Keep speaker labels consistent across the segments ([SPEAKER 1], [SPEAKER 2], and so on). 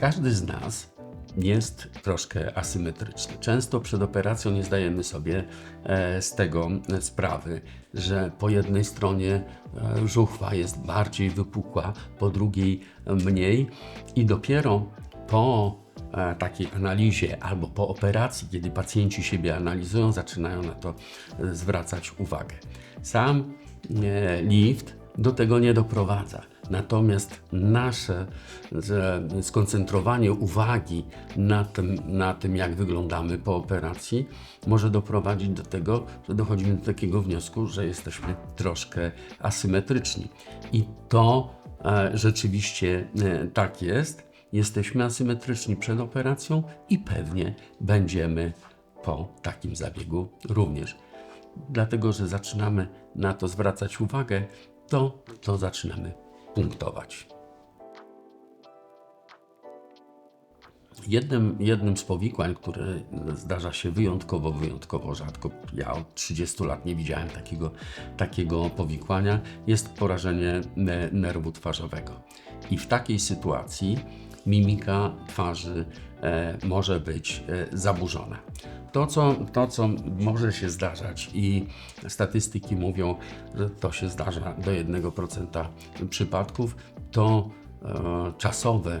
[SPEAKER 1] Każdy z nas jest troszkę asymetryczny. Często przed operacją nie zdajemy sobie e, z tego sprawy, że po jednej stronie e, żuchwa jest bardziej wypukła, po drugiej mniej i dopiero po e, takiej analizie albo po operacji, kiedy pacjenci siebie analizują, zaczynają na to zwracać uwagę. Sam lift do tego nie doprowadza. Natomiast nasze skoncentrowanie uwagi na tym, na tym, jak wyglądamy po operacji, może doprowadzić do tego, że dochodzimy do takiego wniosku, że jesteśmy troszkę asymetryczni. I to e, rzeczywiście e, tak jest. Jesteśmy asymetryczni przed operacją i pewnie będziemy po takim zabiegu również. Dlatego, że zaczynamy na to zwracać uwagę, to, to zaczynamy punktować. Jednym, jednym z powikłań, które zdarza się wyjątkowo, wyjątkowo rzadko, ja od 30 lat nie widziałem takiego, takiego powikłania, jest porażenie ne- nerwu twarzowego. I w takiej sytuacji mimika twarzy może być e, zaburzona. To co, to, co może się zdarzać, i statystyki mówią, że to się zdarza do 1% przypadków, to e, czasowe,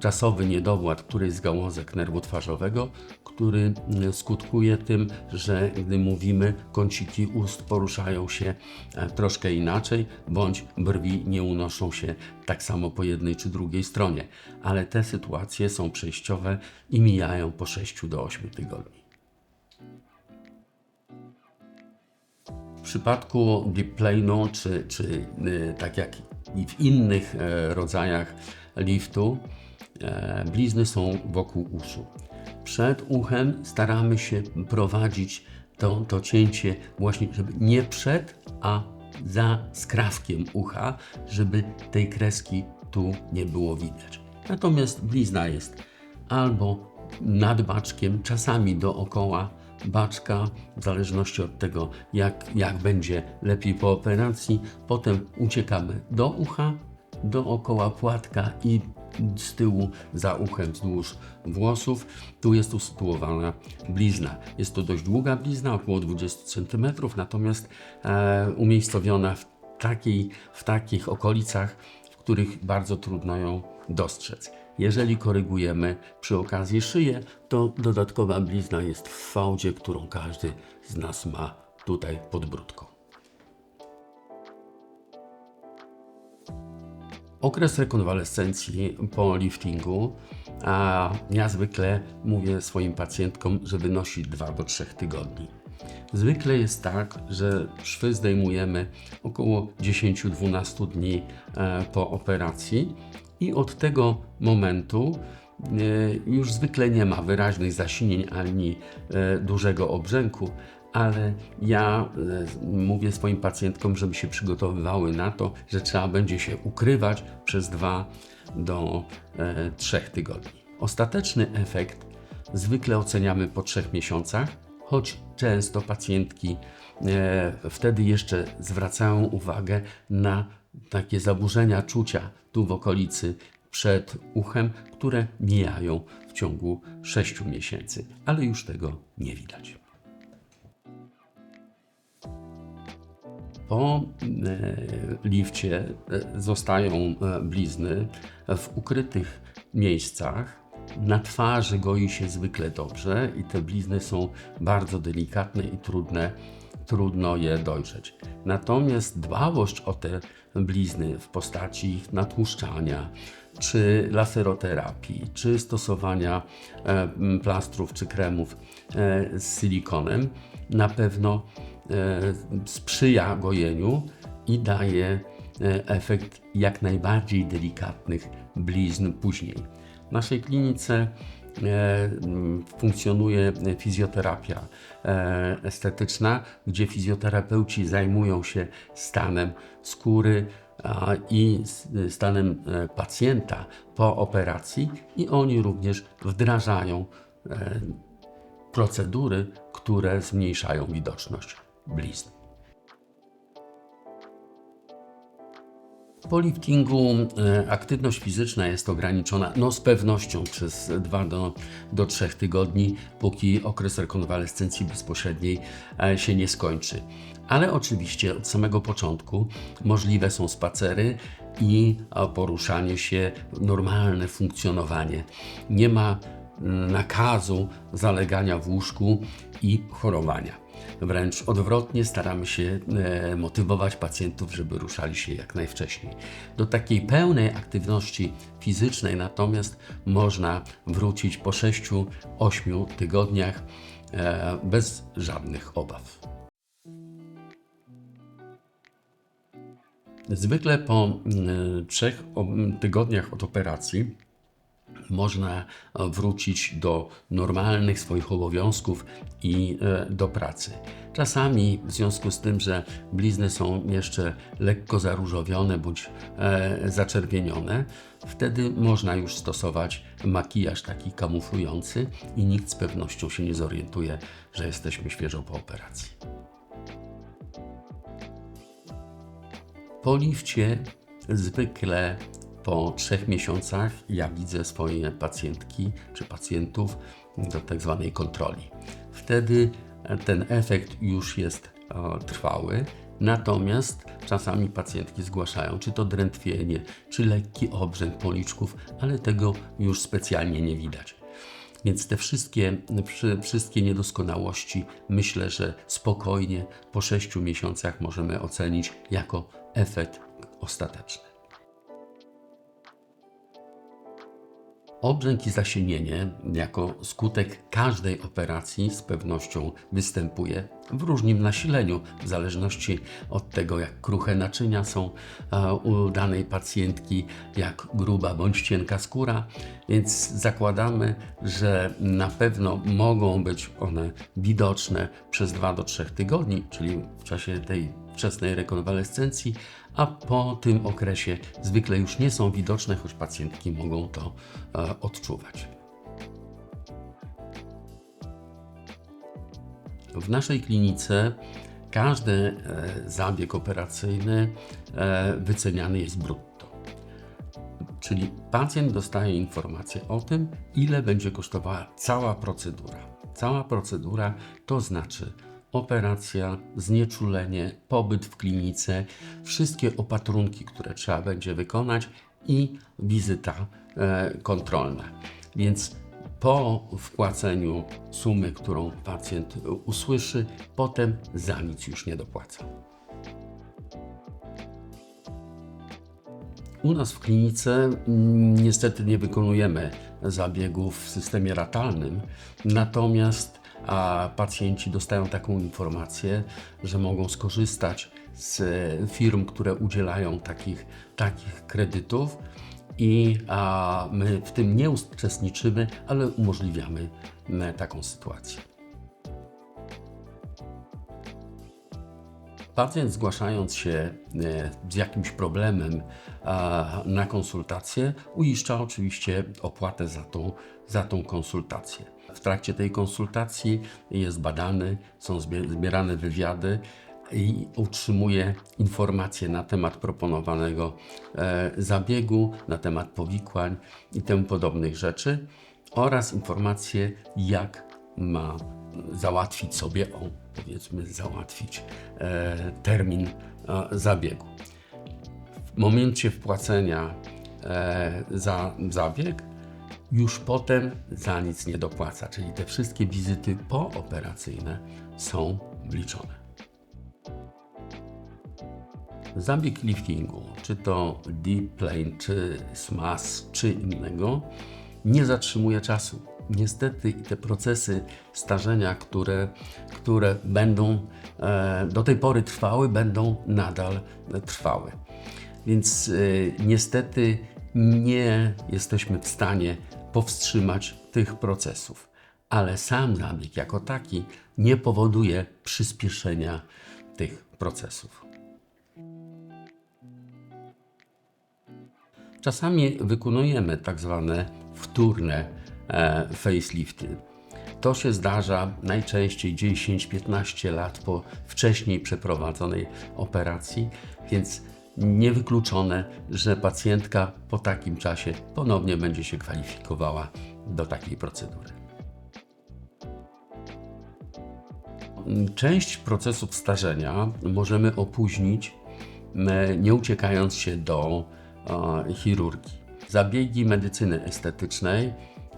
[SPEAKER 1] czasowy niedowład którejś z gałązek nerwu twarzowego, który mm, skutkuje tym, że gdy mówimy, kąciki ust poruszają się e, troszkę inaczej, bądź brwi nie unoszą się tak samo po jednej czy drugiej stronie. Ale te sytuacje są przejściowe i mijają po 6 do 8 tygodni. W przypadku biplanu, czy, czy y, tak jak i w innych e, rodzajach liftu, e, blizny są wokół uszu. Przed uchem staramy się prowadzić to, to cięcie właśnie, żeby nie przed, a za skrawkiem ucha, żeby tej kreski tu nie było widać. Natomiast blizna jest albo nad baczkiem, czasami dookoła baczka, w zależności od tego, jak, jak będzie lepiej po operacji. Potem uciekamy do ucha, dookoła płatka i z tyłu za uchem wzdłuż włosów. Tu jest usytuowana blizna. Jest to dość długa blizna, około 20 cm, natomiast e, umiejscowiona w, takiej, w takich okolicach, w których bardzo trudno ją dostrzec. Jeżeli korygujemy przy okazji szyję, to dodatkowa blizna jest w fałdzie, którą każdy z nas ma tutaj pod brudką. Okres rekonwalescencji po liftingu, a ja zwykle mówię swoim pacjentkom, że wynosi 2 do 3 tygodni. Zwykle jest tak, że szwy zdejmujemy około 10-12 dni e, po operacji i od tego momentu e, już zwykle nie ma wyraźnych zasinień ani e, dużego obrzęku, ale ja e, mówię swoim pacjentkom, żeby się przygotowywały na to, że trzeba będzie się ukrywać przez 2 do 3 tygodni. Ostateczny efekt zwykle oceniamy po 3 miesiącach, choć często pacjentki wtedy jeszcze zwracają uwagę na takie zaburzenia czucia tu w okolicy przed uchem, które mijają w ciągu 6 miesięcy, ale już tego nie widać. Po e, lifcie e, zostają e, blizny w ukrytych miejscach. Na twarzy goi się zwykle dobrze i te blizny są bardzo delikatne i trudne, trudno je dojrzeć. Natomiast dbałość o te blizny w postaci ich natłuszczania, czy laseroterapii, czy stosowania plastrów czy kremów z silikonem na pewno sprzyja gojeniu i daje efekt jak najbardziej delikatnych blizn później. W naszej klinice funkcjonuje fizjoterapia estetyczna, gdzie fizjoterapeuci zajmują się stanem skóry i stanem e, pacjenta po operacji, i oni również wdrażają e, procedury, które zmniejszają widoczność blizn. Po liftingu e, aktywność fizyczna jest ograniczona no, z pewnością przez 2 do, do 3 tygodni, póki okres rekonwalescencji bezpośredniej e, się nie skończy. Ale oczywiście od samego początku możliwe są spacery i e, poruszanie się, normalne funkcjonowanie. Nie ma nakazu zalegania w łóżku i chorowania. Wręcz odwrotnie staramy się e, motywować pacjentów, żeby ruszali się jak najwcześniej. Do takiej pełnej aktywności fizycznej natomiast można wrócić po 6-8 tygodniach e, bez żadnych obaw. Zwykle po mm, trzech tygodniach od operacji można wrócić do normalnych swoich obowiązków i e, do pracy. Czasami w związku z tym, że blizny są jeszcze lekko zaróżowione bądź e, zaczerwienione, wtedy można już stosować makijaż taki kamuflujący i nikt z pewnością się nie zorientuje, że jesteśmy świeżo po operacji. Po lifcie zwykle po trzech miesiącach ja widzę swoje pacjentki czy pacjentów do tak zwanej kontroli. Wtedy ten efekt już jest e, trwały, natomiast czasami pacjentki zgłaszają czy to drętwienie, czy lekki obrzęk policzków, ale tego już specjalnie nie widać. Więc te wszystkie, wszy- wszystkie niedoskonałości myślę, że spokojnie po 6 miesiącach możemy ocenić jako efekt ostateczny. Obrzęk i zasienienie jako skutek każdej operacji z pewnością występuje w różnym nasileniu, w zależności od tego, jak kruche naczynia są e, u danej pacjentki, jak gruba bądź cienka skóra, więc zakładamy, że na pewno mogą być one widoczne przez 2 do 3 tygodni, czyli w czasie tej wczesnej rekonwalescencji, a po tym okresie zwykle już nie są widoczne, choć pacjentki mogą to e, odczuwać. W naszej klinice każdy e, zabieg operacyjny e, wyceniany jest brutto. Czyli pacjent dostaje informację o tym, ile będzie kosztowała cała procedura. Cała procedura to znaczy operacja, znieczulenie, pobyt w klinice, wszystkie opatrunki, które trzeba będzie wykonać i wizyta e, kontrolna. Więc po wpłaceniu sumy, którą pacjent usłyszy, potem za nic już nie dopłaca. U nas w klinice mm, niestety nie wykonujemy zabiegów w systemie ratalnym, natomiast a pacjenci dostają taką informację, że mogą skorzystać z firm, które udzielają takich, takich kredytów i a, my w tym nie uczestniczymy, ale umożliwiamy taką sytuację. Pacjent zgłaszając się e, z jakimś problemem na konsultację, uiszcza oczywiście opłatę za tą, za tą konsultację. W trakcie tej konsultacji jest badany, są zbie- zbierane wywiady i utrzymuje informacje na temat proponowanego e, zabiegu, na temat powikłań i temu podobnych rzeczy oraz informacje, jak ma załatwić sobie, o, powiedzmy, załatwić e, termin e, zabiegu. W momencie wpłacenia e, za zabieg, już potem za nic nie dopłaca, czyli te wszystkie wizyty pooperacyjne są wliczone. Zabieg liftingu, czy to deep plane, czy smas, czy innego, nie zatrzymuje czasu. Niestety te procesy starzenia, które, które będą e, do tej pory trwały, będą nadal e, trwały. Więc e, niestety nie jesteśmy w stanie powstrzymać tych procesów, ale sam zabieg jako taki nie powoduje przyspieszenia tych procesów. Czasami wykonujemy tak zwane wtórne e, facelifty. To się zdarza najczęściej 10-15 lat po wcześniej przeprowadzonej operacji, więc niewykluczone, że pacjentka po takim czasie ponownie będzie się kwalifikowała do takiej procedury. Część procesów starzenia możemy opóźnić, m, nie uciekając się do e, chirurgii. Zabiegi medycyny estetycznej,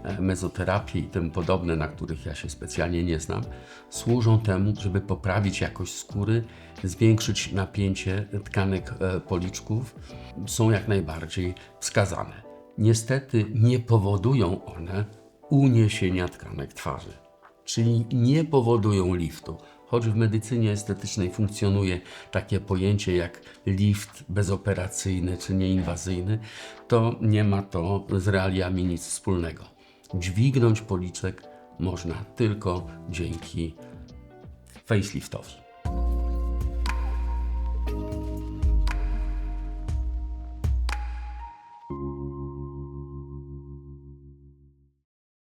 [SPEAKER 1] e, mezoterapii i tym podobne, na których ja się specjalnie nie znam, służą temu, żeby poprawić jakość skóry, zwiększyć napięcie tkanek e, policzków. Są jak najbardziej wskazane. Niestety nie powodują one uniesienia tkanek twarzy czyli nie powodują liftu. Choć w medycynie estetycznej funkcjonuje takie pojęcie jak lift bezoperacyjny czy nieinwazyjny, to nie ma to z realiami nic wspólnego. Dźwignąć policzek można tylko dzięki faceliftowi.